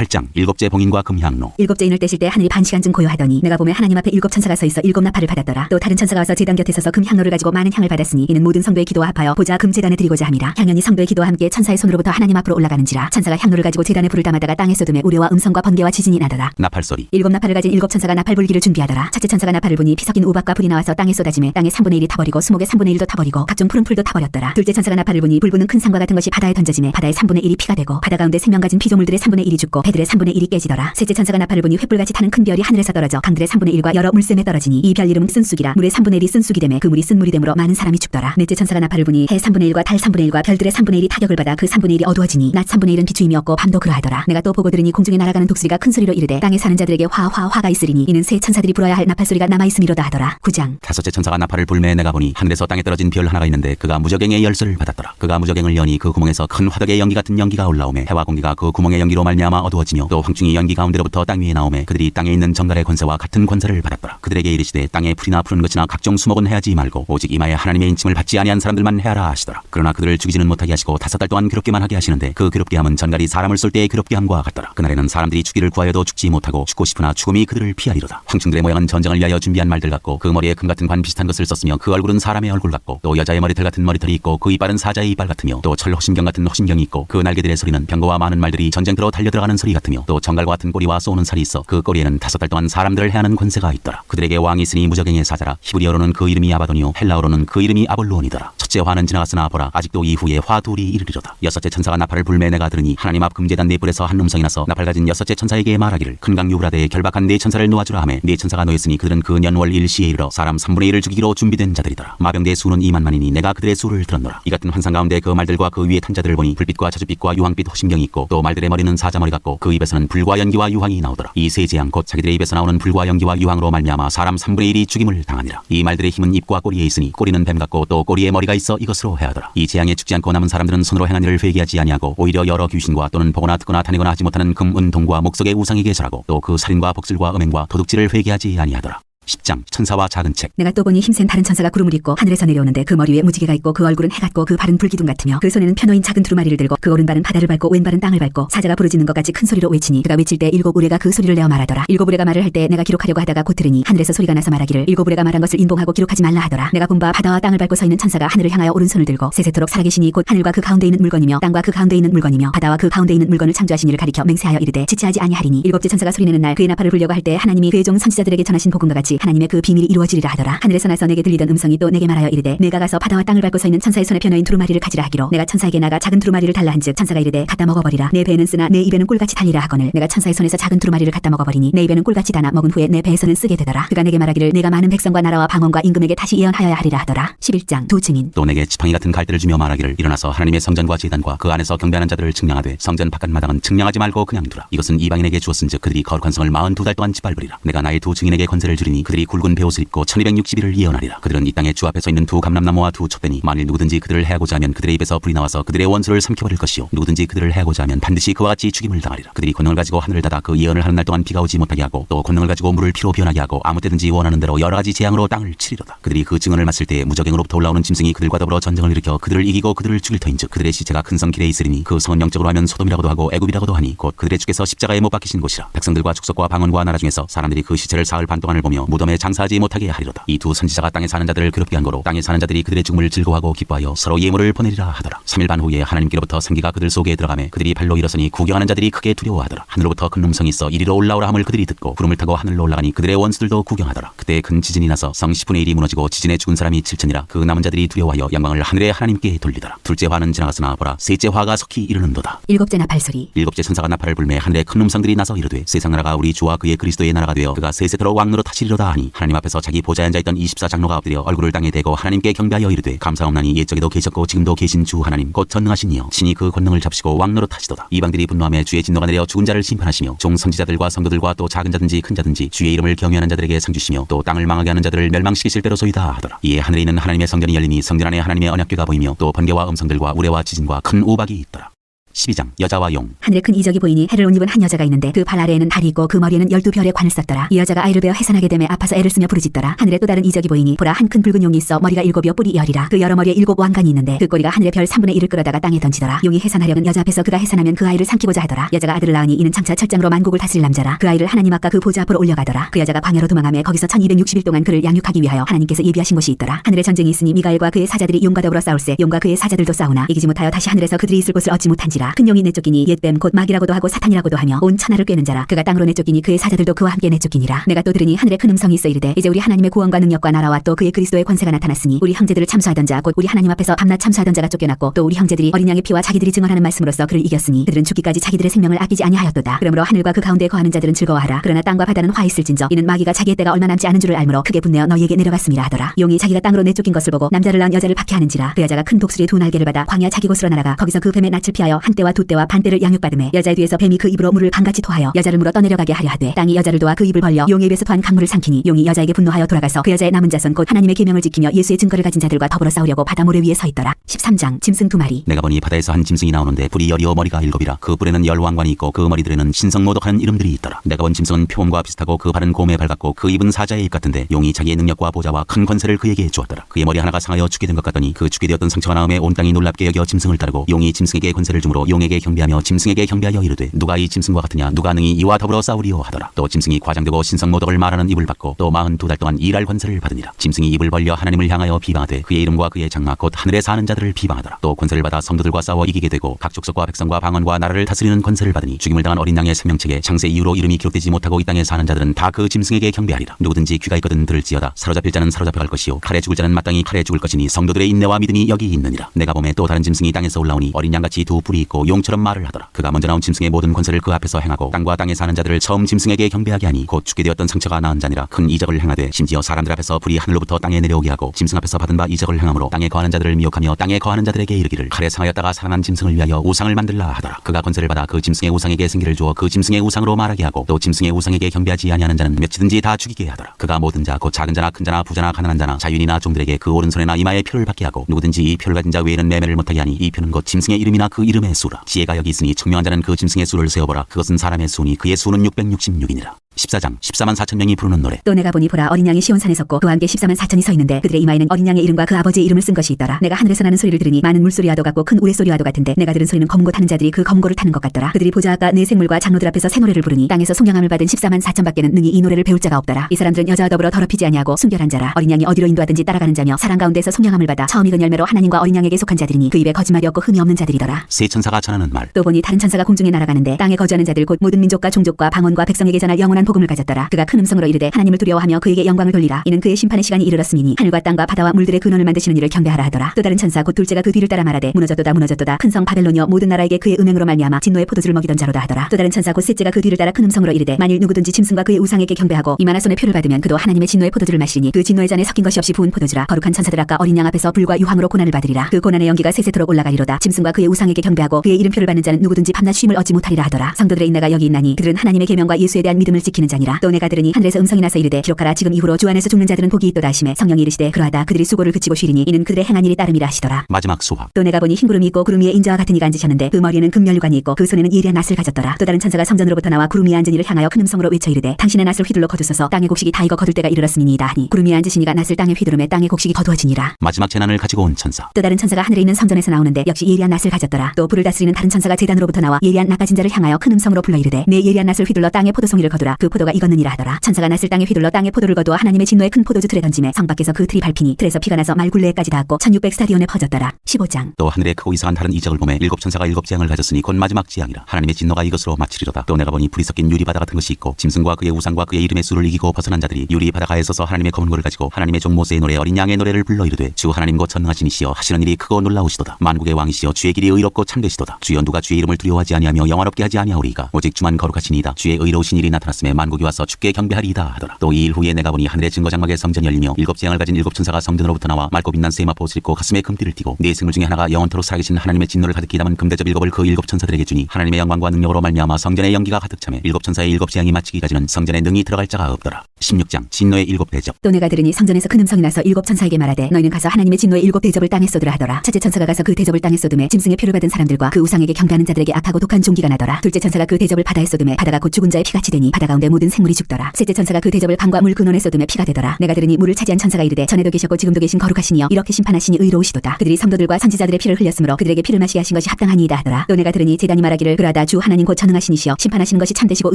8장 일곱째 봉인과 금향로. 일곱째 인을 떼실 때 하늘이 반 시간쯤 고요하더니 내가 보면 하나님 앞에 일곱 천사가 서 있어 일곱 나팔을 받았더라. 또 다른 천사가 와서 제단 곁에 서서 금 향로를 가지고 많은 향을 받았으니 이는 모든 성도의 기도와 합하여 보자 금 제단에 드리고자 함이라. 향연이 성도의 기도와 함께 천사의 손으로부터 하나님 앞으로 올라가는지라. 천사가 향로를 가지고 제단에 불을 담아다가 땅에 쏟음에 우레와 음성과 번개와 지진이 나더라. 나팔 소리. 일곱 나팔을 가진 일곱 천사가 나팔 불기를 준비하더라. 첫째 천사가 나팔을 부니 피 섞인 우박과 불이 나와서 땅에 쏟아짐에 땅의 3분의 1이 타버리고 수목의 3분의 1도 타버리고 각종 푸른 풀도 타버렸더라. 둘째 천사가 나팔을 부니 불 부는 큰 산과 같은 것이 바다에 던져짐에 바다의 3분의 1이 피가 되고 바다 가운데 생명 가진 피조물들의 3분의 1이 죽고 배들의 3분의 1이 깨지더라. 셋째 천사가 나팔을 부니 횃불같이 타는 큰 별이 하늘에서 떨어져 강들의 3분의 1과 여러 물샘에 떨어지니 이 별 이름은 쓴쑥이라 물의 3분의 1이 쓴쑥이 되매 그 물이 쓴 물이 되므로 많은 사람이 죽더라. 넷째 천사가 나팔을 부니 해 3분의 1과 달 3분의 1과 별들의 3분의 1이 타격을 받아 그 3분의 1이 어두워지니 낮 3분의 1은 비추임이 없고 밤도 그러하더라. 내가 또 보고 들으니 공중에 날아가는 독수리가 큰 소리로 이르되 땅에 사는 자들에게 화화 화가 있으리니 이는 새 천사들이 불어야 할 나팔 소리가 남아 있음이로다 하더라. 9장 다섯째 천사가 나팔을 불매 내가 보니 하늘에서 땅에 떨어진 별 하나가 있는데 그가 무적행의 열쇠를 받았더라 그가 무적행을 여니 그 구멍에서 큰 화덕의 연기 같은 연기가 올라오매 해와 공기가 그 구멍의 연기로 말미암아 어두워 지며 또 황충이 연기 가운데로부터 땅 위에 나오매 그들이 땅에 있는 정갈의 권세와 같은 권세를 받았더라. 그들에게 이르시되 땅에 풀이나 푸른 것이나 각종 수목은 해하지 말고 오직 이마에 하나님의 인침을 받지 아니한 사람들만 해하라 하시더라. 그러나 그들을 죽이지는 못하게 하시고 다섯 달 동안 괴롭게만 하게 하시는데 그 괴롭게 함은 전갈이 사람을 쏠 때의 괴롭게 함과 같더라. 그날에는 사람들이 죽기를 구하여도 죽지 못하고 죽고 싶으나 죽음이 그들을 피하리로다. 황충들의 모양은 전쟁을 위하여 준비한 말들 같고 그 머리에 금 같은 관 비슷한 것을 썼으며 그 얼굴은 사람의 얼굴 같고 또 여자의 머리털 같은 머리털이 있고 그 이빨은 사자의 이빨 같으며 또 철 호심경 같은 호심경이 있고 그 날개들의 소리는 병거와 많은 말들이 전쟁터로 달려 들어가는 소리 같으며 또 정갈과 같은 꼬리와 쏘는 살이 있어 그 꼬리에는 다섯 달 동안 사람들을 해하는 권세가 있더라. 그들에게 왕이 있으니 무적행의 사자라. 히브리어로는 그 이름이 아바도니요. 헬라어로는 그 이름이 아볼로온이더라. 첫째 화는 지나갔으나 보라. 아직도 이후에 화 둘이 이르리로다. 여섯째 천사가 나팔을 불매 내가 들으니 하나님 앞 금제단 네 뿔에서 한 음성이 나서 나팔 가진 여섯째 천사에게 말하기를 큰강 유브라데에 결박한 네 천사를 놓아주라 하매 네 천사가 놓였으니 그들은 그 년월 일시에 이르러 사람 3분의 1을 죽이기로 준비된 자들이더라. 마병대의 수는 2만만이니 내가 그들의 수를 들었노라. 이 같은 환상 가운데 그 말들과 그 위에 탄 자들을 보니 불빛과 자주빛과 유황빛 호심경이 있고 또 말들의 머리는 사자머리 같고 그 입에서는 불과 연기와 유황이 나오더라. 이 세 재앙 곧 자기들의 입에서 나오는 불과 연기와 유황으로 말미암아 사람 3분의 1이 죽임을 당하니라. 이 말들의 힘은 입과 꼬리에 있으니 꼬리는 뱀 같고 또 꼬리에 머리가 있어 이것으로 해하더라. 이 재앙에 죽지 않고 남은 사람들은 손으로 행한 일을 회개하지 아니하고 오히려 여러 귀신과 또는 보거나 듣거나 다니거나 하지 못하는 금, 은, 동과 목석의 우상에게 절하고 또 그 살인과 복술과 음행과 도둑질을 회개하지 아니하더라 10장 천사와 작은 책. 내가 또 보니 힘센 다른 천사가 구름을 입고 하늘에서 내려오는데 그 머리 위에 무지개가 있고 그 얼굴은 해 같고 그 발은 불기둥 같으며 그 손에는 편호인 작은 두루마리를 들고 그 오른발은 바다를 밟고 왼발은 땅을 밟고 사자가 부르짖는 것 같이 큰 소리로 외치니 그가 외칠 때 일곱 우레가 그 소리를 내어 말하더라. 일곱 우레가 말을 할 때 내가 기록하려고 하다가 곧 들으니 하늘에서 소리가 나서 말하기를 일곱 우레가 말한 것을 인봉하고 기록하지 말라 하더라. 내가 본바 바다와 땅을 밟고 서 있는 천사가 하늘을 향하여 오른손을 들고 세세토록 살아계시니 곧 하늘과 그 가운데 있는 물건이며 땅과 그 가운데 있는 물건이며 바다와 그 가운데 있는 물건을 창조하신 이를 가리켜 맹세하여 이르되 지체하지 아니하리니 일곱째 천사가 소리내는 날 그의 나팔을 불려고 할 때 하나님이 그의 종 선지자들에게 전하신 복음과 같이 하나님의 그 비밀이 이루어지리라 하더라. 하늘에서 나서 내게 들리던 음성이 또 내게 말하여 이르되 내가 가서 바다와 땅을 밟고 서 있는 천사의 손에 편어인 두루마리를 가지라 하기로. 내가 천사에게 나가 작은 두루마리를 달라 한즉 천사가 이르되 갖다 먹어버리라. 내 배는 쓰나 내 입에는 꿀같이 달리라 하거늘. 내가 천사의 손에서 작은 두루마리를 갖다 먹어버리니 내 입에는 꿀같이 다나 먹은 후에 내 배에서는 쓰게 되더라. 그가 내게 말하기를 내가 많은 백성과 나라와 방언과 임금에게 다시 예언하여야 하리라 하더라. 11장 두 증인. 또 내게 지팡이 같은 갈대를 주며 말하기를 일어나서 하나님의 성전과 제단과 그 안에서 경배하는 자들을 측량하되 성전 바깥 마당은 측량하지 말고 그냥 두라. 이것은 이방인에게 주었은즉 그들이 거룩한 성을 마흔 두 달 동안 짓밟으리라. 내가 나의 두 증인에게 권세를 주리니 그들이 굵은 베옷을 입고 1260일을 예언하리라. 그들은 이 땅에 주 앞에 서 있는 두 감람나무와 두 촛대니 만일 누구든지 그들을 해하고자 하면 그들의 입에서 불이 나와서 그들의 원수를 삼켜버릴 것이요. 누구든지 그들을 해하고자 하면 반드시 그와 같이 죽임을 당하리라. 그들이 권능을 가지고 하늘을 닫아 그 예언을 하는 날 동안 비가 오지 못하게 하고 또 권능을 가지고 물을 피로 변하게 하고 아무 때든지 원하는 대로 여러 가지 재앙으로 땅을 치리로다. 그들이 그 증언을 맞을 때에 무적행으로부터 올라오는 짐승이 그들과 더불어 전쟁을 일으켜 그들을 이기고 그들을 죽일 터인즉 그들의 시체가 큰 성 길에 있으리니 그 성은 영적으로 하면 소돔이라고도 하고 애굽이라고도 하니 곧 그들의 주께서 십자가에 못 박히신 곳이라. 백성들과 축속과 방언과 나라 중에서 사람들이 그 시체를 사흘 반 동안을 보며 무덤에 장사하지 못하게 하리로다. 이 두 선지자가 땅에 사는 자들을 괴롭게 한 거로 땅에 사는 자들이 그들의 죽음을 즐거워하고 기뻐하여 서로 예물을 보내리라 하더라. 3일 반 후에 하나님께로부터 생기가 그들 속에 들어가매 그들이 발로 일어서니 구경하는 자들이 크게 두려워하더라. 하늘로부터 큰 음성이 있어 이리로 올라오라 함을 그들이 듣고 구름을 타고 하늘로 올라가니 그들의 원수들도 구경하더라. 그때 큰 지진이 나서 성 10분의 1이 무너지고 지진에 죽은 사람이 7천이라 그 남은 자들이 두려워하여 영광을 하늘의 하나님께 돌리더라. 둘째 화는 지나갔으나 보라 셋째 화가 속히 이르는도다. 일곱째 나팔 소리 일곱째 천사가 나팔을 불매 하늘에 큰 음성들이 나서 이르되 세상 나라가 우리 주와 그의 그리스도의 나라가 되어 그가 세세토록 왕노로 타시리로다 하니 하나님 앞에서 자기 보좌에 앉아 있던 24장로가 엎드려 얼굴을 땅에 대고 하나님께 경배하여 이르되 감사옵나니 옛적에도 계셨고 지금도 계신 주 하나님 곧 전능하시니요. 신이 그 권능을 잡으시고 왕노로 타시도다. 이방들이 분노하며 주의 진노가 내려 죽은 자를 심판하시며 종 선지자들과 성도들과 또 작은 자든지 큰 자든지 주의 이름을 경외하는 자들에게 상 주시며 또 땅을 망하게 하는 자들을 멸망시키실 때로소이다 하더라. 이에 하늘에 있는 하나님의 성전이 열리니 성전 안에 하나님의 언약궤가 보이며 또 번개와 음성들과 우레와 지진과 큰 우박이 있더라 12장 여자와 용. 하늘에 큰 이적이 보이니 해를 옷 입은 한 여자가 있는데 그 발 아래에는 달이 있고 그 머리에는 열두 별의 관을 썼더라. 이 여자가 아이를 베어 해산하게 되매 아파서 애를 쓰며 부르짖더라. 하늘에 또 다른 이적이 보이니 보라 한 큰 붉은 용이 있어 머리가 일곱이요 뿔이 열이라. 그 여러 머리에 일곱 왕관이 있는데 그 꼬리가 하늘의 별 3분의 1을 끌어다가 땅에 던지더라. 용이 해산하려는 여자 앞에서 그가 해산하면 그 아이를 삼키고자 하더라. 여자가 아들을 낳으니 이는 장차 철장으로 만국을 다스릴 남자라. 그 아이를 하나님 앞과 그 보좌 앞으로 올려가더라. 그 여자가 광야로 도망하며 거기서 1260일 동안 그를 양육하기 위하여 하나님께서 예비하신 곳이 있더라. 하늘에 전쟁이 있으니 미가엘과 그의 사자들이 용과 더불어 싸울세 용과 그의 사자들도 싸우나 이기지 못하여 다시 하늘에서 그들이 있을 곳을 얻지 못한지 라큰 용이 내쫓기니 옛뱀 곧 마귀라고도 하고 사탄이라고도 하며 온 천하를 꿰는 자라 그가 땅으로 내쫓기니 그의 사자들도 그와 함께 내쫓기니라 내가 또 들으니 하늘에 큰 음성이 있어 이르되 이제 우리 하나님의 구원과 능력과 나라와 또 그의 그리스도의 권세가 나타났으니 우리 형제들을 참수하던 자 곧 우리 하나님 앞에서 밤낮 참수하던 자가 쫓겨났고 또 우리 형제들이 어린 양의 피와 자기들이 증언하는 말씀으로써 그를 이겼으니 그들은 죽기까지 자기들의 생명을 아끼지 아니하였도다 그러므로 하늘과 그 가운데 거하는 자들은 즐거워하라 그러나 땅과 바다는 화 있을진저 이는 마귀가 자기의 때가 얼마 남지 않은 줄을 알므로 크게 분내어 너희에게 내려갔음이라 하더라 용이 자기가 땅으로 내쫓긴 것을 보고 남자를 낳은 여자를 박해하는지라 그 여자가 큰 독수리의 두 날개를 받아 광야 자기 곳으로 날아가 거기서 그 뱀의 낯을 피하여 한 때와 두 때와 반 때를 양육받음에 여자의 뒤에서 뱀이 그 입으로 물을 반같이 토하여 여자를 물어 떠내려가게 하려 하되 땅이 여자를 도와 그 입을 벌려 용의 입에서 토한 강물을 삼키니 용이 여자에게 분노하여 돌아가서 그 여자의 남은 자손 곧 하나님의 계명을 지키며 예수의 증거를 가진 자들과 더불어 싸우려고 바다 모래 위에 서 있더라. 13장 짐승 두 마리. 내가 보니 바다에서 한 짐승이 나오는데 뿔이 열이어 머리가 일곱이라 그 뿔에는 열 왕관이 있고 그 머리들에는 신성모독하는 이름들이 있더라. 내가 본 짐승은 표범과 비슷하고 그 발은 곰에 밝았고 그 입은 사자의 입 같은데 용이 자기의 능력과 보좌와 큰 권세를 그에게 주었더라. 그의 머리 하나가 상하여 죽게 된 것 같더니 그 죽게 되었던 상처가 나음에 온 땅이 놀랍게 여겨 짐승을 따르고 용이 짐승에게 권세를 주므로 용에게 경배하며 짐승에게 경배하여 이르되 누가 이 짐승과 같으냐? 누가 능히 이와 더불어 싸우리요 하더라. 또 짐승이 과장되고 신성모독을 말하는 입을 받고 또 마흔 두 달 동안 일할 권세를 받으니라. 짐승이 입을 벌려 하나님을 향하여 비방하되 그의 이름과 그의 장막 곧 하늘에 사는 자들을 비방하더라. 또 권세를 받아 성도들과 싸워 이기게 되고 각 족속과 백성과 방언과 나라를 다스리는 권세를 받으니 죽임을 당한 어린 양의 생명책에 창세 이후로 이름이 기록되지 못하고 이 땅에 사는 자들은 다 그 짐승에게 경배하리라. 누구든지 귀가 있거든 들을지어다 사로잡힐 자는 사로잡혀갈 것이요. 칼에 죽을 자는 마땅히 칼에 죽을 것이니 성도들의 인내와 믿음이 여기 있느니라. 내가 보매 또 다른 짐승이 땅에서 올라오니 어린 양같이 두 뿔이 있고 용처럼 말을 하더라. 그가 먼저 나온 짐승의 모든 권세를 그 앞에서 행하고 땅과 땅에 사는 자들을 처음 짐승에게 경배하게 하니 곧 죽게 되었던 상처가 나은 자니라. 큰 이적을 행하되 심지어 사람들 앞에서 불이 하늘로부터 땅에 내려오게 하고 짐승 앞에서 받은 바 이적을 행함으로 땅에 거하는 자들을 미혹하며 땅에 거하는 자들에게 이르기를 칼에 상하였다가 살아난 짐승을 위하여 우상을 만들라 하더라. 그가 권세를 받아 그 짐승의 우상에게 생기를 주어 그 짐승의 우상으로 말하게 하고 또 짐승의 우상에게 경배하지 아니하는 자는 몇이든지 다 죽이게 하더라. 그가 모든 자 곧 작은 자나 큰 자나 부자나 가난한 자나 자유인이나 종들에게 그 오른손에나 이마에 표를 받게 하고 누구든지 이 표를 가진 자 외에는 매매를 못하게 하니 이 표는 곧 짐승의 이름이나 그 이름의 수라. 지혜가 여기 있으니 청명한 자는 그 짐승의 수를 세어보라. 그것은 사람의 수니 그의 수는 666이니라 14장 14만 4천 명이 부르는 노래. 또 내가 보니 보라 어린 양이 시온산에 섰고 그와 함께 14만 4천이 서 있는데 그들의 이마에는 어린 양의 이름과 그 아버지의 이름을 쓴 것이 있더라. 내가 하늘에서 나는 소리를 들으니 많은 물소리와도 같고 큰 우레소리와도 같은데 내가 들은 소리는 검고 타는 자들이 그 검고를 타는 것 같더라. 그들이 보좌아까 네 생물과 장로들 앞에서 새 노래를 부르니 땅에서 송양함을 받은 14만 4천 밖에는 능히 이 노래를 배울 자가 없더라. 이 사람들은 여자와 더불어 더럽히지 아니하고 순결한 자라. 어린 양이 어디로 인도하든지 따라가는 자며 사람 가운데서 송양함을 받아 처음 익은 열매로 하나님과 어린 양에게 속한 자들이니 그 입에 거짓말이 없고 흠이 없는 자들이더라. 세 천사가 전하는 말. 또 보니 다른 천사가 공중에 날아가는데 땅에 거주하는 자들 곧 모든 민족과 종족과 방언과 백성에게 전할 영원한 복음을 가졌더라. 그가 큰 음성으로 이르되 하나님을 두려워하며 그에게 영광을 돌리라. 이는 그의 심판의 시간이 이르렀으니 하늘과 땅과 바다와 물들의 근원을 만드시는 이를 경배하라 하더라. 또 다른 천사 곧 둘째가 그 뒤를 따라 말하되 무너졌도다 무너졌도다. 큰 성 바벨론이여 모든 나라에게 그의 음행으로 말미암아 진노의 포도주를 먹이던 자로다 하더라. 또 다른 천사 곧 셋째가 그 뒤를 따라 큰 음성으로 이르되 만일 누구든지 짐승과 그의 우상에게 경배하고 이만한 손의 표를 받으면 그도 하나님의 진노의 포도주를 마시니 그 진노의 잔에 섞인 것이 없이 부은 포도주라. 거룩한 천사들 아까 어린 양 앞에서 불과 유황으로 고난을 받으리라. 그 고난의 연기가 세세토록 올라가리로다. 짐승과 그의 우상에게 경배하고 그의 이름표를 받는 자는 누구든지 밤낮 쉼을 얻지 못하리라 하더라. 성도들의 인내가 여기 있나니 그들은 하나님의 계명과 예수에 대한 믿음을 지키는 자니라. 또 내가 들으니 하늘에서 음성이 나서 이르되 기록하라. 지금 이후로 주 안에서 죽는 자들은 복이 있도다 하심에 성령이 이르시되 그러하다. 그들이 수고를 그치고 쉬리니 이는 그들의 행한 일이 따름이라 하시더라. 마지막 수확 또 내가 보니 흰 구름이 있고 구름 위에 인자와 같은 이가 앉으셨는데 그 머리에는 금면류관이 있고 그 손에는 예리한 낫을 가졌더라. 또 다른 천사가 성전으로부터 나와 구름 위에 앉은 이를 향하여 큰 음성으로 외쳐 이르되 당신의 낫을 휘둘러 거두소서. 땅의 곡식이 다 익어 거둘 때가 이르렀음이니이다 하니 구름 위에 앉으신 이가 낫을 땅에 휘두르매 땅의 곡식이 거두어지니라. 마지막 재난을 가지고 온 천사. 또 다른 천사가 하늘에 있는 성전에서 나오는데 역시 예리한 낫을 가졌더라. 또 불을 다스리는 다른 천사가 제단으로부터 나와 예리한 낫가진 자를 향하여 큰 음성으로 불러 이르되 내 예리한 낫을 휘둘러 땅에 포도송이를 거두라 그 포도가 익었느니라 하더라. 천사가 낫을 땅에 휘둘러 땅에 포도를 거두어 하나님의 진노의 큰 포도주 틀에 던짐에 성 밖에서 그 틀이 밟히니 틀에서 피가 나서 말굴레에까지 닿았고 1600 스타디온에 퍼졌더라. 15장. 또 하늘에 크고 이상한 다른 이적을 보매 일곱 천사가 일곱 재앙을 가졌으니 곧 마지막 재앙이라. 하나님의 진노가 이것으로 마치리로다. 또 내가 보니 불이 섞인 유리 바다 같은 것이 있고 짐승과 그의 우상과 그의 이름의 수를 이기고 벗어난 자들이 유리 바다가에 서서 하나님의 검은 고를 가지고 하나님의 종 모세의 노래 어린 양의 노래를 불러 이르되 주 하나님 곧 전능하신 이시여 하시는 일이 크고 놀라우시도다. 만국의 왕이시여 주의 길이 의롭고 참되시도다. 주여 누가 주의 이름을 두려워하지 아니하며 영화롭게 하지 아니하오리이까. 오직 주만 거룩하시니이다. 주의 의로우신 일이 나타났음에 만국이 와서 주께 경배하리이다 하더라. 또 이 일 후에 내가 보니 하늘의 증거 장막의 성전이 열리며 일곱 재앙을 가진 일곱 천사가 성전으로부터 나와 맑고 빛난 세마포옷을 입고 가슴에 금띠를 띠고 네 생물 중에 하나가 영원토록 살아계신 하나님의 진노를 가득히 담은 금대접 일곱을 그 일곱 천사들에게 주니 하나님의 영광과 능력으로 말미암아 성전의 연기가 가득 차매 일곱 천사의 일곱 재앙이 마치기까지는 성전에 능히 들어갈 자가 없더라 16장 진노의 일곱 대접. 또 내가 들으니 성전에서 큰 음성이 나서 일곱 천사에게 말하되 너희는 가서 하나님의 진노의 일곱 대접을 땅에 쏟으라 하더라. 첫째 천사가 가서 그 대접을 땅에 쏟음에 짐승의 표를 받은 사람들과 그 우상에게 경배하는 자들에게 악하고 독한 종기가 나더라. 둘째 천사가 그 대접을 바다에 쏟음에 바다가 곧 죽은 자의 피같이 되니 바다 가운데 모든 생물이 죽더라. 셋째 천사가 그 대접을 강과 물 근원에 쏟음에 피가 되더라. 내가 들으니 물을 차지한 천사가 이르되 전에도 계셨고 지금도 계신 거룩하시니여 이렇게 심판하시니 의로우시도다. 그들이 성도들과 선지자들의 피를 흘렸으므로 그들에게 피를 마시게 하신 것이 합당하니이다 하더라. 또 내가 들으니 제단이 말하기를 그라다 주 하나님 곧 전능하시니시여 심판하시는 것이 참되시고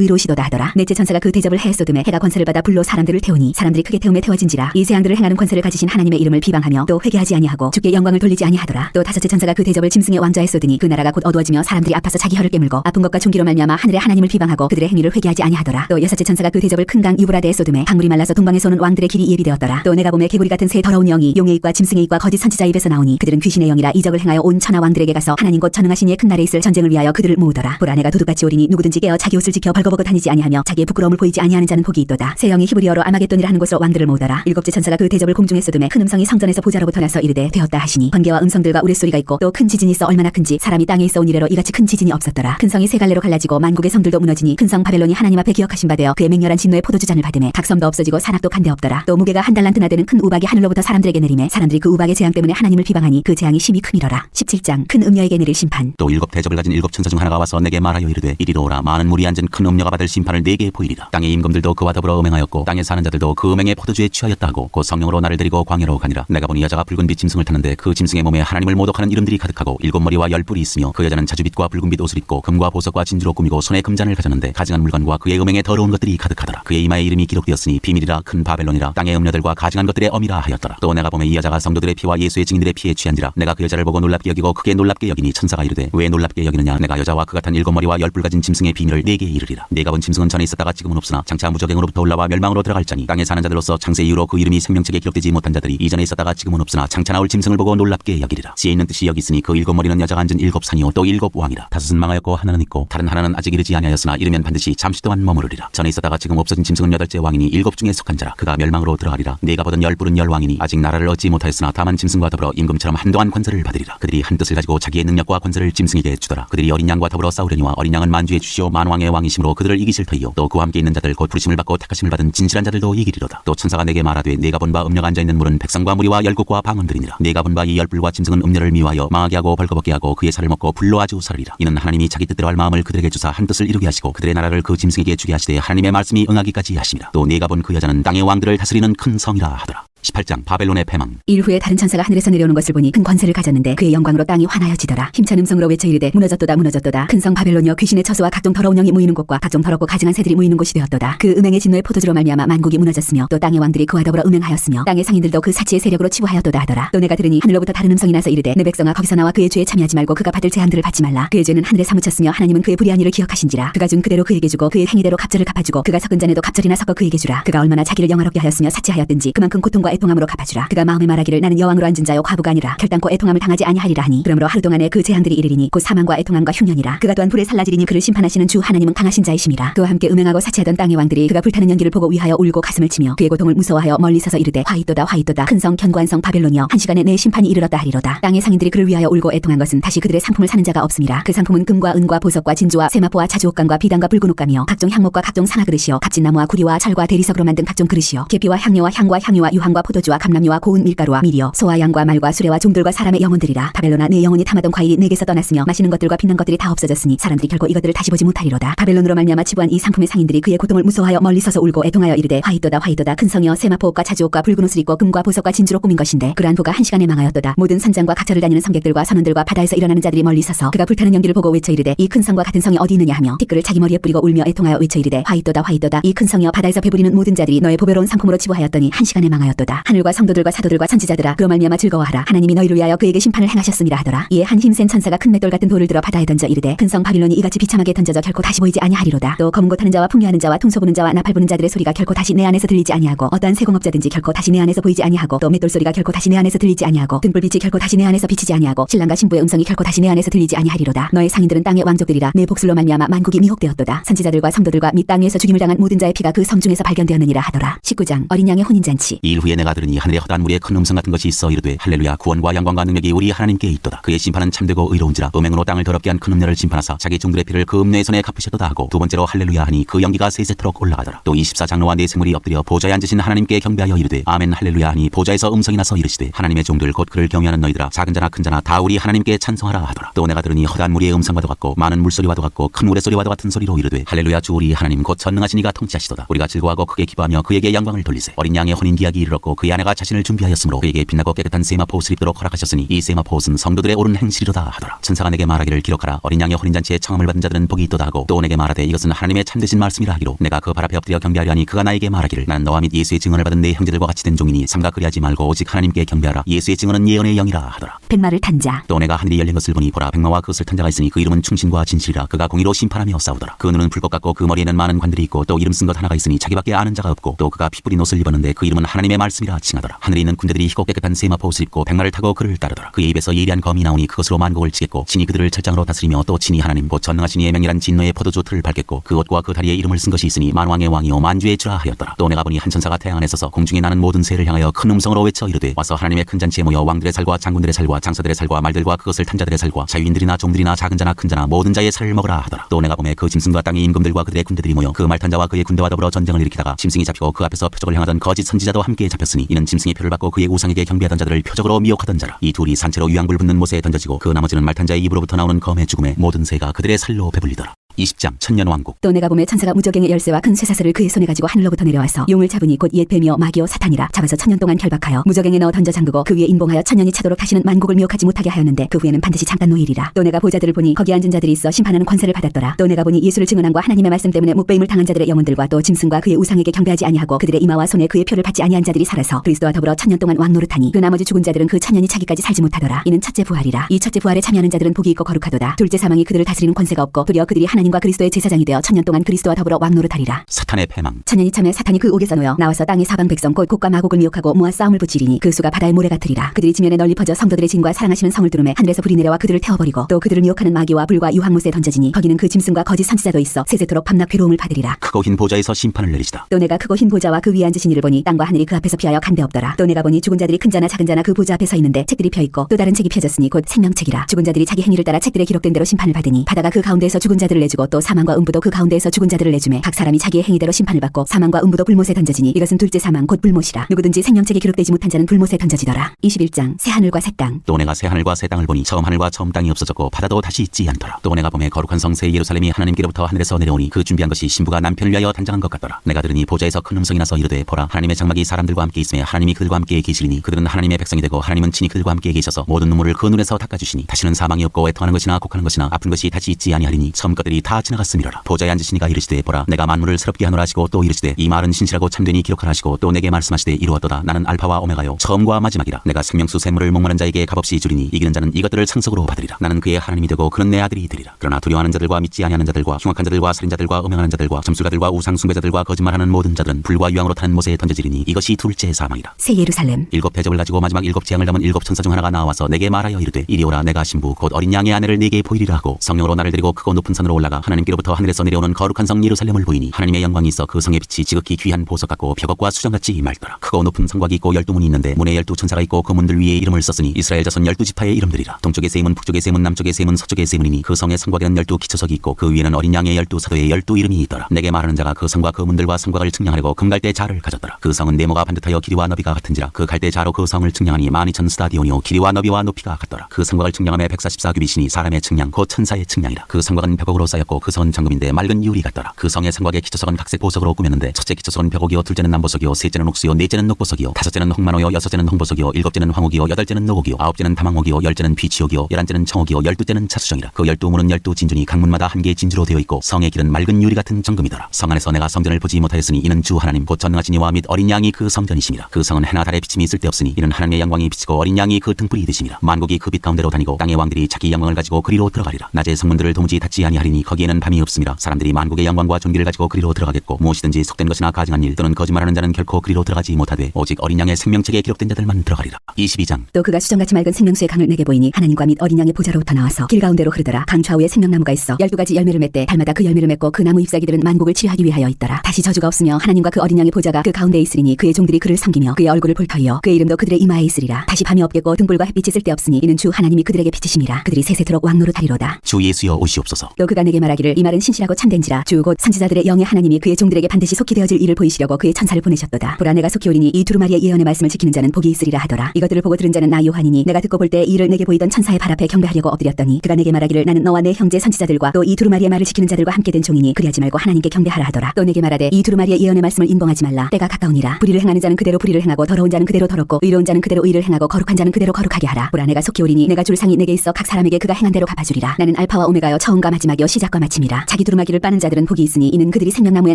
의로우시도다 하더라. 넷째 천사가 그 대접을 해에 쏟음에 해가 권세를 받아 불로 사람들을 태우니 사람들이 크게 태움에 태워진지라. 이 재앙들을 행하는 권세를 가지신 하나님의 이름을 비방하며 또 회개하지 아니하고 주께 영광을 돌리지 아니하더라. 또 다섯째 천사가 그 대접을 짐승의 왕좌에 쏟으니 그 나라가 곧 어두워지며 사람들이 아파서 자기 혀를 깨물고 아픈 것과 종기로 말미암아 하늘의 하나님을 비방하고 그들의 행위를 회개하지 아니하더라. 또 여섯째 천사가 그 대접을 큰 강 유브라데에 쏟음에 강물이 말라서 동방에서 오는 왕들의 길이 예비되었더라. 또 내가 봄에 개구리 같은 새 더러운 영이 용의 입과 짐승의 입과 거짓 선지자 입에서 나오니 그들은 귀신의 영이라 이적을 행하여 온 천하 왕들에게 가서 하나님 곧 전능하신 이의 큰 날에 있을 전쟁을 위하여 그들을 모으더라. 보라 내가 도둑같이 오리니 누구든지 깨어 자기 옷을 지켜 벌거벗고 다니지 아니하며 자기의 부끄러움을 보이지 아니하는 자는 복이 있도다. 새 영이 히브리어로 아마겟돈이라 하는 곳으로 왕들을 모으더라. 일곱째 천사가 그 대접을 공중에 쏟음에 큰 음성이 성전에서 보좌로부터 나서 이르되 되었다 하시니 번개와 음성들과 우레소리가 있고 또 큰 지진이 있어 얼마나 큰지 사람이 땅에 있어 온 이래로 이같이 큰 지진이 없었더라. 큰 성이 세 갈래로 갈라지고 만국의 성들도 무너지니 큰 성 바벨론이 하나님 앞에 기억하신 바 되어 그의 맹렬한 진노의 포도주 잔을 받음에 각 섬도 없어지고 산악도 간데 없더라. 또 무게가 한 달란트나 되는 큰 우박이 하늘로부터 사람들에게 내림에 사람들이 그 우박의 재앙 때문에 하나님을 비방하니 그 재앙이 심히 크미러라. 17장 큰 음녀에게 내릴 심판. 또 일곱 대접을 가진 일곱 천사 중 하나가 와서 내게 말하여 이르되 이리로 오라. 많은 물이 앉은 큰 음녀가 받을 심판을 내게 보이리라. 땅의 임금들도 그와 더불어 음행하였고 땅에 사는 자들도 그 음행의 포도주에 취하였다 하고 곧 성령으로 나를 데리고 광야로 가니라. 내가 보니 여자가 붉은빛 짐승을 탔는데 그 짐승의 몸에 하나님을 모독하는 이름들이 가득하고 일곱 머리와 열 뿔이 있으며 그 여자는 자주빛과 붉은빛 옷을 입고 금과 보석과 진주로 꾸미고 손에 금잔을 가졌는데 가증한 물건과 그의 음행에 더러운 것들이 가득하더라. 그의 이마에 이름이 기록되었으니 비밀이라 큰 바벨론이라 땅의 음녀들과 가증한 것들의 어미라 하였더라. 또 내가 보면 이 여자가 성도들의 피와 예수의 증인들의 피에 취한지라 내가 그 여자를 보고 놀랍게 여기고 크게 놀랍게 여기니 천사가 이르되 왜 놀랍게 여기느냐? 내가 여자와 그 같은 일곱 머리와 열 뿔 가진 짐승의 비밀을 내게 이르리라. 내가 본 짐승은 전에 있었다가 지금은 없으나 장차 무적행으로부터 올라와 멸망 으로 들어갈 자니 땅에 사는 자들로서 창세 이후로 그 이름이 생명책에 기록되지 못한 자들이 이전에 있었다가 지금은 없으나 장차 나올 짐승을 보고 놀랍게 여기리라. 지혜 있는 뜻이 여기 있으니 그 일곱 머리는 여자가 앉은 일곱 산이요 또 일곱 왕이라. 다섯은 망하였고 하나는 있고 다른 하나는 아직 이르지 아니하였으나 이르면 반드시 잠시 동안 머무르리라. 전에 있었다가 지금 없어진 짐승은 여덟째 왕이니 일곱 중에 속한 자라. 그가 멸망으로 들어가리라. 내가 보던 열 뿔은 열 왕이니 아직 나라를 얻지 못하였으나 다만 짐승과 더불어 임금처럼 한동안 권세를 받으리라. 그들이 한 뜻을 가지고 자기의 능력과 권세를 짐승에게 주더라. 그들이 어린 양과 더불어 싸우려니와 어린 양은 만주의 주시오. 만왕의 왕이심으로 그들을 이기실 터이요. 또 그와 함께 있는 자들 곧 부르심을 받고 택하심을 받은 진실한 자들도 이기리로다. 또 천사가 내게 말하되 내가 본 바 음녀가 앉아 있는 물은 백성과 무리와 열국과 방언들이니라. 내가 본 바 이 열불과 짐승은 음녀를 미워하여 망하게 하고 벌거벗게 하고 그의 살을 먹고 불로 아주 살리라. 이는 하나님이 자기 뜻대로 할 마음을 그들에게 주사 한 뜻을 이루게 하시고 그들의 나라를 그 짐승에게 주게 하시되 하나님의 말씀이 응하기까지 하심이라 또 내가 본 그 여자는 땅의 왕들을 다스리는 큰 성이라 하더라 18장 바벨론의 패망. 이후에 다른 천사가 하늘에서 내려오는 것을 보니 큰 권세를 가졌는데 그의 영광으로 땅이 환하여지더라. 힘찬 음성으로 외쳐 이르되 무너졌도다 무너졌도다. 큰 성 바벨론이여 귀신의 처소와 각종 더러운 영이 모이는 곳과 각종 더럽고 가증한 새들이 모이는 곳이 되었도다. 그 음행의 진노의 포도주로 말미암아 만국이 무너졌으며 또 땅의 왕들이 그와 더불어 음행하였으며 땅의 상인들도 그 사치의 세력으로 치부하였도다 하더라. 또 내가 들으니 하늘로부터 다른 음성이 나서 이르되 내 백성아 거기서 나와 그의 죄에 참여하지 말고 그가 받을 재앙들을 받지 말라. 그의 죄는 하늘에 사무쳤으며 하나님은 그의 불의한 일을 기억하신지라. 그가 준 그대로 그에게 주고 그의 행위대로 갑절을 갚아주고 그가 섞은 잔에도 갑절이나 섞어 그에게 주라. 그가 얼마나 자기를 영화롭게 하였으며 사치하였든지 그만큼 고통과 애통함으로 갚아주라. 그가 마음에 말하기를 나는 여왕으로 앉은 자요 과부가 아니라 결단코 애통함을 당하지 아니하리라 하니 그러므로 하루 동안에 그 재앙들이 이르리니 곧 사망과 애통함과 흉년이라. 그가 또한 불에 살라지리니 그를 심판하시는 주 하나님은 강하신 자이심이라. 그와 함께 음행하고 사치하던 땅의 왕들이 그가 불타는 연기를 보고 위하여 울고 가슴을 치며 그의 고통을 무서워하여 멀리 서서 이르되 화이또다 화이또다. 큰 성 견고한 성 바벨론이여 한 시간에 내 심판이 이르렀다 하리로다. 땅의 상인들이 그를 위하여 울고 애통한 것은 다시 그들의 상품을 사는 자가 없음이라 그 상품은 금과 은과 보석과 진주와 세마포와 자주옥감과 비단과 붉은 옷감이요 각종 향목과 각종 상아 그릇이요 값진 나무와 구리와 철과 대리석으로 만든 각종 그릇이요 계피와 향료와 향과 향유와 유황과 포도주와 감람유와 고운 밀가루와 밀이요 소와 양과 말과 수레와 종들과 사람의 영혼들이라. 바벨론아 내 영혼이 탐하던 과일이 내게서 떠났으며 마시는 것들과 빛난 것들이 다 없어졌으니 사람들이 결코 이것들을 다시 보지 못하리로다. 바벨론으로 말미암아 치부한 이 상품의 상인들이 그의 고통을 무서워하여 멀리 서서 울고 애통하여 이르되 화이또다 화이또다. 큰 성이여 세마포옷과 자주옷과 붉은 옷을 입고 금과 보석과 진주로 꾸민 것인데 그러한 부가 한 시간에 망하였도다. 모든 산장과 각처를 다니는 성객들과 선원들과 바다에서 일어나는 자들이 멀리 서서 그가 불타는 연기를 보고 외쳐 이르되 이 큰 성과 같은 성이 어디 있느냐 하며 티끌을 자기 머리에 뿌리고 울며 애통하여 외쳐 이르되 화이또다 화이또다. 이 큰 성이여 바다에서 배부리는 모든 자들이 너의 보배로운 상품으로 치부하였더니 한 시간에 망하였도다 하늘과 성도들과 사도들과 선지자들아 그로 말미암아 즐거워하라. 하나님이 너희를 위하여 그에게 심판을 행하셨음이라 하더라. 이에 한 힘센 천사가 큰 맷돌 같은 돌을 들어 바다에 던져 이르되 큰 성 바빌론이 이같이 비참하게 던져져 결코 다시 보이지 아니하리로다. 또 검은 곳하는 자와 풍요하는 자와 통소 부는 자와 나팔 부는 자들의 소리가 결코 다시 내 안에서 들리지 아니하고 어떠한 세공업자든지 결코 다시 내 안에서 보이지 아니하고 또 맷돌 소리가 결코 다시 내 안에서 들리지 아니하고 등불빛이 결코 다시 내 안에서 비치지 아니하고 신랑과 신부의 음성이 결코 다시 내 안에서 들리지 아니하리로다. 너의 상인들은 땅의 왕족들이라. 내 복술로 말미암아 만국이 미혹되었도다. 선지자들과 성도들과 및땅 위에서 죽임을 당한 모든 자의 피가 그 성 중에서 발견되었느니라 하더라. 19장. 어린 양의 혼인잔치. 이일 후에 내가 들으니 하늘의 허다한 무리에 큰 음성 같은 것이 있어 이르되 할렐루야 구원과 영광과 능력이 우리 하나님께 있도다. 그의 심판은 참되고 의로운지라. 음행으로 땅을 더럽게 한 큰 음녀를 심판하사 자기 종들의 피를 그 음녀의 손에 갚으셨도다 하고 두 번째로 할렐루야 하니 그 연기가 세세토록 올라가더라. 또 24장로와 네 생물이 엎드려 보좌에 앉으신 하나님께 경배하여 이르되 아멘 할렐루야 하니 보좌에서 음성이 나서 이르시되 하나님의 종들 곧 그를 경외하는 너희들아 작은 자나 큰 자나 다 우리 하나님께 찬송하라 하더라. 또 내가 들으니 허다한 무리의 음성과도 같고 많은 물소리와도 같고 큰 우레소리와도 같은 소리로 이르되 할렐루야 주 우리 하나님 곧 전능하신 이가 통치하시도다. 우리가 즐거워하고 크게 기뻐하며 그에게 영광을 돌리세. 어린 양의 혼인 기약이 이르렀고 그의 아내가 자신을 준비하였으므로 그에게 빛나고 깨끗한 세마포 옷을 입도록 허락하셨으니 이 세마포 옷은 성도들의 옳은 행실이로다 하더라. 천사가 내게 말하기를 기록하라. 어린 양의 혼인잔치에 청함을 받은 자들은 복이 있도다 하고 또 내게 말하되 이것은 하나님의 참되신 말씀이라 하기로 내가 그 발 앞에 엎드려 경배하려 하니 그가 나에게 말하기를 나는 너와 및 예수의 증언을 받은 내 형제들과 같이 된 종이니 삼가 그리하지 말고 오직 하나님께 경배하라. 예수의 증언은 예언의 영이라 하더라. 백마를 탄 자. 또 내가 하늘이 열린 것을 보니 보라. 백마와 그것을 탄 자가 있으니 그 이름은 충신과 진실이라. 그가 공의로 심판하며 싸우더라. 그 눈은 불꽃 같고 그 머리에는 많은 관들이 있고 또 이름 쓴 것 하나가 있으니 자기밖에 아는 자가 없고 또 그가 피 뿌린 옷을 입었는데 그 이름은 하나님의 말씀 이라 칭하더라 하늘에 있는 군대들이 희고 깨끗한 세마포 옷을 입고 백마를 타고 그를 따르더라. 그의 입에서 예리한 검이 나오니 그것으로 만국을 치겠고 친히 그들을 철장으로 다스리며 또 친히 하나님 곧 전능하신 이의 명이란 진노의 포도주 틀을 밟겠고 그 옷과 그 다리에 이름을 쓴 것이 있으니 만왕의 왕이요 만주의 주라 하였더라. 또 내가 보니 한 천사가 태양 안에 서서 공중에 나는 모든 새를 향하여 큰 음성으로 외쳐 이르되 와서 하나님의 큰 잔치에 모여 왕들의 살과 장군들의 살과 장사들의 살과 말들과 그것을 탄 자들의 살과 자유인들이나 종들이나 작은 자나 큰 자나 모든 자의 살을 먹으라 하더라. 또 내가 보매 그 짐승과 땅의 임금들과 그들의 군대들이 모여 그 말탄 자와 그의 군대와 더불어 전쟁을 일으키다가 짐승이 잡히고 그 앞에서 표적을 향하던 거짓 선지자도 함께 잡혔 으니 이는 짐승의 표를 받고 그의 우상에게 경배하던 자들을 표적으로 미혹하던 자라. 이 둘이 산채로 유황불 붙는 못에 던져지고 그 나머지는 말탄 자의 입으로부터 나오는 검의 죽음에 모든 새가 그들의 살로 배불리더라 20장 천년왕국. 또 내가 보매 천사가 무적행의 열쇠와 큰 쇠사슬을 그의 손에 가지고 하늘로부터 내려와서 용을 잡으니 곧 옛 뱀이요 마귀요 사탄이라 잡아서 천년 동안 결박하여 무적행에 넣어 던져 잠그고 그 위에 인봉하여 천년이 차도록 다시는 만국을 미혹하지 못하게 하였는데 그 후에는 반드시 잠깐 노일이라. 또 내가 보자들을 보니 거기 앉은 자들이 있어 심판하는 권세를 받았더라. 또 내가 보니 예수를 증언한과 하나님의 말씀 때문에 묵배임을 당한 자들의 영혼들과 또 짐승과 그의 우상에게 경배하지 아니하고 그들의 이마와 손에 그의 표를 받지 아니한 자들이 살아서 그리스도와 더불어 천년 동안 왕노릇하니 그 나머지 죽은 자들은 그 천년이 차기까지 살지 못하더라. 이는 첫째 부활이라. 이 첫째 부활에 참여하는 자들은 복이 있고 거룩하도다. 둘째 사망이 그들을 다스리는 권세가 없고 도리어 그들이 하나님 과 그리스도의 제사장이 되어 천년 동안 그리스도와 더불어 왕노릇하리라. 사탄의 패망. 천년이 참에 사탄이 그 옥에서 놓여 나와서 땅의 사방 백성 곧 곡과 마곡을 미혹하고 모아 싸움을 붙이리니 그 수가 바다의 모래 같으리라. 그들이 지면에 널리 퍼져 성도들의 진과 사랑하시는 성을 두름에 하늘에서 불이 내려와 그들을 태워버리고 또 그들을 미혹하는 마귀와 불과 유황못에 던져지니 거기는 그 짐승과 거짓 선지자도 있어 세세토록 밤낮 괴로움을 받으리라. 크고 흰 보좌에서 심판을 내리시다. 또 내가 크고 흰 보좌와 그 위에 앉으신 이를 보니 땅과 하늘이 그 앞에서 피하여 간데 없더라. 또 내가 보니 죽은 자들이 큰 자나 작은 자나 그 보좌 앞에 서 있는데 책들이 펴 있고 또 다른 책이 펴졌으니 곧 생명책이라. 죽은 자들이 자기 행위를 따라 책들에 기록된 대로 심판을 받으니 바다가 그 가운데에서 죽은 자들을 내주 고 또 사망과 음부도 그 가운데에서 죽은 자들을 내주매 각 사람이 자기의 행위대로 심판을 받고 사망과 음부도 불못에 던져지니 이것은 둘째 사망 곧 불못이라 누구든지 생명책에 기록되지 못한 자는 불못에 던져지더라 21장 새 하늘과 새 땅 또 내가 새 하늘과 새 땅을 보니 처음 하늘과 처음 땅이 없어졌고 바다도 다시 있지 않더라. 또 내가 봄에 거룩한 성새 예루살렘이 하나님께로부터 하늘에서 내려오니 그 준비한 것이 신부가 남편을 위하여 단장한 것 같더라. 내가 들으니 보좌에서 큰 음성이 나서 이르되 보라 하나님의 장막이 사람들과 함께 있으며 하나님이 그들과 함께 계시리니 그들은 하나님의 백성이 되고 하나님은 친히 그들과 함께 계셔서 모든 눈물을 그 눈에서 닦아주시니 다시는 사망이 없고 애통하는 것이나 곡하는 것이나 아픈 것이 다시 있지 아니하리니 처음 것들이 다 지나갔음이로라. 보좌에 앉으시니가 이르시되 보라 내가 만물을 새롭게 하노라 하시고 또 이르시되 이 말은 신실하고 참되니 기록하라 하시고 또 내게 말씀하시되 이루었도다. 나는 알파와 오메가요. 처음과 마지막이라. 내가 생명수 샘물을 목마른 자에게 값없이 주리니 이기는 자는 이것들을 상속으로 받으리라. 나는 그의 하나님이 되고 그는 내 아들이 되리라. 그러나 두려워하는 자들과 믿지 아니하는 자들과 흉악한 자들과 살인자들과 음행하는 자들과 점술가들과 우상 숭배자들과 거짓말하는 모든 자들은 불과 유황으로 타는 못에 던져지리니 이것이 둘째 사망이라. 새 예루살렘. 일곱 대접을 가지고 마지막 일곱 재앙을 담은 일곱 천사 중 하나가 나와서 내게 말하여 이르되 이리 오라 내가 신부 곧 어린 양의 아내를 네게 보이리라 하고 성령으로 나를 데리고 크고 높은 산으로 올라 가 하나님께로부터 하늘에서 내려오는 거룩한 성 예루살렘을 보이니 하나님의 영광이 있어 그 성의 빛이 지극히 귀한 보석 같고 벽옥과 수정같이 맑더라. 크고 높은 성곽이 있고 열두 문이 있는데 문에 열두 천사가 있고 그 문들 위에 이름을 썼으니 이스라엘 자손 열두 지파의 이름들이라. 동쪽의 세문 북쪽의 세문 남쪽의 세문 서쪽의 세 문이니 그 성의 성곽에는 열두 기초석이 있고 그 위에는 어린 양의 열두 사도의 열두 이름이 있더라. 내게 말하는 자가 그 성과 그 문들과 성곽을 측량하려고 금갈대 자를 가졌더라. 그 성은 네모가 반듯하여 길이와 너비가 같은지라 그 갈대 자로 그 성을 측량하니 만이천 스타디온이요 길이와 너비와 높이가 같더라. 그 성곽을 측량함에 백사십사 규빗이니 사람의 측량 곧 천사의 측량이라. 그 성곽은 벽옥으로 쌓였고 그 성은 정금인데 맑은 유리 같더라. 그 성의 성곽의 기초석은 각색 보석으로 꾸몄는데 첫째 기초석은 벽옥이요 둘째는 남보석이요 셋째는 옥수요 넷째는 녹보석이요 다섯째는 홍만호요 여섯째는 홍보석이요 일곱째는 황옥이요 여덟째는 노옥이요 아홉째는 다망옥이요 열째는 비치옥이요 열한째는 청옥이요 열두째는 차수정이라. 그 열두 문은 열두 진준이 각 문마다 한 개의 진주로 되어 있고 성의 길은 맑은 유리 같은 정금이더라. 성 안에서 내가 성전을 보지 못하였으니 이는 주 하나님 곧 전능하신 이와 및 어린 양이 그 성전이심이라. 그 성은 해나 달의 비침이 쓸데없으니 이는 하나님의 영광이 비치고 어린 양이 그 등불이 되심이라. 만국이 그 빛 가운데로 다니고 땅의 왕들이 자기 영광을 가지고 그리로 들어가리라. 낮에 성문들을 도무지 닫지 아니하리니 거기에는 밤이 없습니다. 사람들이 만국의 영광과 존귀를 가지고 그리로 들어가겠고 무엇이든지 속된 것이나 가증한 일 또는 거짓말하는 자는 결코 그리로 들어가지 못하되 오직 어린 양의 생명책에 기록된 자들만 들어가리라. 22장 또 그가 수정같이 맑은 생명수의 강을 내게 보이니 하나님과 및 어린 양의 보좌로부터 나와서 길 가운데로 흐르더라 강 좌우에 생명나무가 있어 열두 가지 열매를 맺되 달마다 그 열매를 맺고 그 나무 잎사귀들은 만국을 치유하기 위하여 있더라 다시 저주가 없으며 하나님과 그 어린 양의 보좌가 그 가운데 있으리니 그의 종들이 그를 섬기며 그의 얼굴을 볼 터이요 그의 이름도 그들의 이마에 있으리라 다시 밤이 없겠고 등불과 햇빛이 쓸데없으니 이는 주 하나님이 그들에게 빛이심이라 그들이 세세토록 왕노릇하리로다 주 예수여 오시옵소서. 또 그가 내게 말하기를 이 말은 신실하고 참된지라. 주 곧 선지자들의 영의 하나님이 그의 종들에게 반드시 속히 되어질 일을 보이시려고 그의 천사를 보내셨도다. 보라 내가 속히 오리니 이 두루마리의 예언의 말씀을 지키는 자는 복이 있으리라 하더라. 이것들을 보고 들은 자는 나 요한이니 내가 듣고 볼 때 이를 내게 보이던 천사의 발 앞에 경배하려고 엎드렸더니 그가 내게 말하기를 나는 너와 내 형제 선지자들과 또 이 두루마리의 말을 지키는 자들과 함께 된 종이니 그리하지 말고 하나님께 경배하라 하더라. 또 내게 말하되 이 두루마리의 예언의 말씀을 인봉하지 말라. 때가 가까우니라. 불의를 행하는 자는 그대로 불의를 행하고 더러운 자는 그대로 더럽고 의로운 자는 그대로 의를 행하고 거룩한 자는 그대로 거룩하게 하라. 보라 내가 속히 오리니 내가 줄 상이 내게 있어 각 사람에게 그가 행한 대로 갚아주리라. 나는 알파와 오메가여 처음과 마지막이요 시작과 마침이라 자기 두루마기를 빠는 자들은 복이 있으니 이는 그들이 생명나무에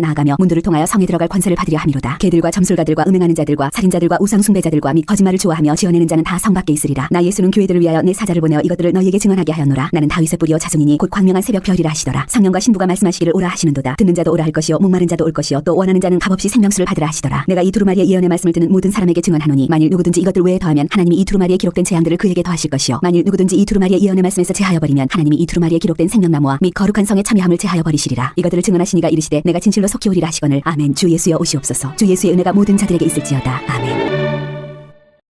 나아가며 문들을 통하여 성에 들어갈 권세를 받으려 함이로다. 개들과 점술가들과 음행하는 자들과 살인자들과 우상숭배자들과 및 거짓말을 좋아하며 지어내는 자는 다 성 밖에 있으리라. 나 예수는 교회들을 위하여 내 사자를 보내어 이것들을 너희에게 증언하게 하였노라. 나는 다윗의 뿌리요 자손이니 곧 광명한 새벽 별이라 하시더라. 성령과 신부가 말씀하시기를 오라 하시는도다. 듣는 자도 오라 할 것이요 목마른 자도 올 것이요 또 원하는 자는 값없이 생명수를 받으라 하시더라. 내가 이 두루마리의 예언의 말씀을 듣는 모든 사람에게 증언하노니 만일 누구든지 이것들 외에 더하면 하나님이 이 두루마리에 기록된 재앙들을 그에게 더하실 것이요. 만일 누구든지 이 두루마리의 예언의 말씀에서 제하여 버리면 하나님이 이 두루마리에 기록된 생명나무와 및 거룩한 성의 참여함을 제하여 버리시리라. 이것들을 증언하시니가 이르시되 내가 진실로 속히 오리라 하시거늘 아멘. 주 예수여 오시옵소서. 주 예수의 은혜가 모든 자들에게 있을지어다. 아멘